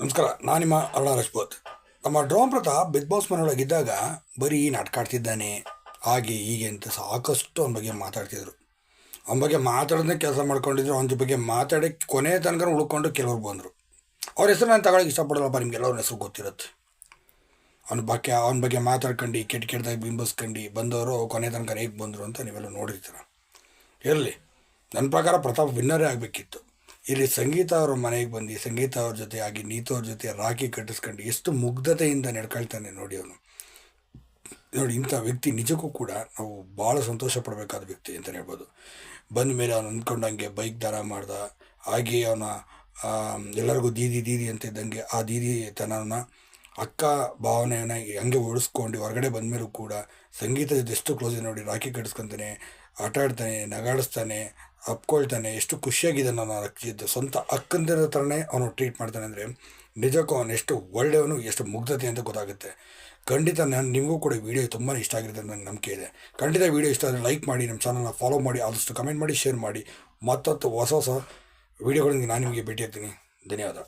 ನಮಸ್ಕಾರ ನಾನಿಮ್ಮ ನಿಮ್ಮ ಅರುಣ ರಜಪೂತ್. ನಮ್ಮ ಡ್ರೋನ್ ಪ್ರತಾಪ್ ಬಿಗ್ ಬಾಸ್ ಮನೆಯೊಳಗಿದ್ದಾಗ ಬರೀ ನಾಟಕಾಡ್ತಿದ್ದಾನೆ ಹಾಗೆ ಹೀಗೆ ಅಂತ ಸಾಕಷ್ಟು ಅವನ ಬಗ್ಗೆ ಮಾತಾಡ್ತಿದ್ರು. ಅವನ ಬಗ್ಗೆ ಮಾತಾಡೋದನ್ನೇ ಕೆಲಸ ಮಾಡ್ಕೊಂಡಿದ್ರು. ಅವನ ಬಗ್ಗೆ ಮಾತಾಡಿ ಕೊನೆ ತನಕ ಉಳ್ಕೊಂಡು ಕೆಲವರು ಬಂದರು. ಅವ್ರ ಹೆಸರು ನಾನು ತಗೊಳಕ್ಕೆ ಇಷ್ಟಪಡೋಲ್ಲಪ್ಪ ನಿಮಗೆಲ್ಲವ್ರ ಹೆಸರು ಗೊತ್ತಿರುತ್ತೆ. ಅವನ ಬಗ್ಗೆ ಅವನ ಬಗ್ಗೆ ಮಾತಾಡ್ಕೊಂಡು, ಕೆಟ್ಟ ಕೆಟ್ಟದಾಗಿ ಬಿಂಬಿಸ್ಕೊಂಡು, ಬಂದವರು ಕೊನೆ ತನಕ ಹೇಗೆ ಬಂದರು ಅಂತ ನೀವೆಲ್ಲ ನೋಡಿರ್ತೀರ. ಇರಲಿ ನನ್ನ ಪ್ರಕಾರ ಪ್ರತಾಪ್ ವಿನ್ನರೇ ಆಗಬೇಕಿತ್ತು. ಇಲ್ಲಿ ಸಂಗೀತ ಅವ್ರ ಮನೆಗೆ ಬಂದು ಸಂಗೀತ ಅವ್ರ ಜೊತೆ ಆಗಿ, ನೀತು ಅವ್ರ ಜೊತೆ ರಾಖಿ ಕಟ್ಟಿಸ್ಕೊಂಡು ಎಷ್ಟು ಮುಗ್ಧತೆಯಿಂದ ನಡ್ಕೊಳ್ತಾನೆ ನೋಡಿ ಅವನು. ನೋಡಿ, ಇಂಥ ವ್ಯಕ್ತಿ ನಿಜಕ್ಕೂ ಕೂಡ ನಾವು ಭಾಳ ಸಂತೋಷ ಪಡಬೇಕಾದ ವ್ಯಕ್ತಿ ಅಂತಲೇ ಹೇಳ್ಬೋದು. ಬಂದ ಮೇಲೆ ಅವನು ಅಂದ್ಕೊಂಡಂಗೆ ಬೈಕ್ ದಾರ ಮಾಡ್ದ, ಹಾಗೆ ಅವನ ಎಲ್ಲರಿಗೂ ದೀದಿ ದೀದಿ ಅಂತ ಇದ್ದಂಗೆ ಆ ದೀದಿ ತನನ ಅಕ್ಕ ಭಾವನೆಯನ್ನು ಹಂಗೆ ಓಡಿಸ್ಕೊಂಡು ಹೊರಗಡೆ ಬಂದ ಮೇಲೂ ಕೂಡ ಸಂಗೀತ ಜೊತೆ ಎಷ್ಟು ಕ್ಲೋಸ್ ನೋಡಿ ರಾಖಿ ಕಟ್ಟಿಸ್ಕೊತಾನೆ, ಆಟ ಆಡ್ತಾನೆ, ನಗಾಡಿಸ್ತಾನೆ ಅಪ್ಕೊಳ್ತಾನೆ, ಎಷ್ಟು ಖುಷಿಯಾಗಿದೆ ನಾನು ಅಕ್ಕಿದ್ದು ಸ್ವಂತ ಅಕ್ಕಂದಿರೋ ಥರನೇ ಅವನು ಟ್ರೀಟ್ ಮಾಡ್ತಾನೆ ಅಂದರೆ, ನಿಜಕ್ಕೂ ಅವನು ಎಷ್ಟು ಒಳ್ಳೆಯವನು, ಎಷ್ಟು ಮುಗ್ಧತೆ ಅಂತ ಗೊತ್ತಾಗುತ್ತೆ. ಖಂಡಿತ ನಾನು ನಿಮಗೂ ಕೂಡ ವೀಡಿಯೋ ತುಂಬಾ ಇಷ್ಟ ಆಗಿರುತ್ತೆ ನನಗೆ ನಂಗೆ ನಂಬಿಕೆ ಇದೆ. ಖಂಡಿತ ವೀಡಿಯೋ ಇಷ್ಟ ಆದರೆ ಲೈಕ್ ಮಾಡಿ, ನಮ್ಮ ಚಾನಲ್ನ ಫಾಲೋ ಮಾಡಿ, ಆದಷ್ಟು ಕಮೆಂಟ್ ಮಾಡಿ ಶೇರ್ ಮಾಡಿ. ಮತ್ತೊತ್ತು ಹೊಸ ಹೊಸ ವೀಡಿಯೋಗಳಿಗೆ ನಾನು ನಿಮಗೆ ಭೇಟಿ ಆಗ್ತೀನಿ ಧನ್ಯವಾದ.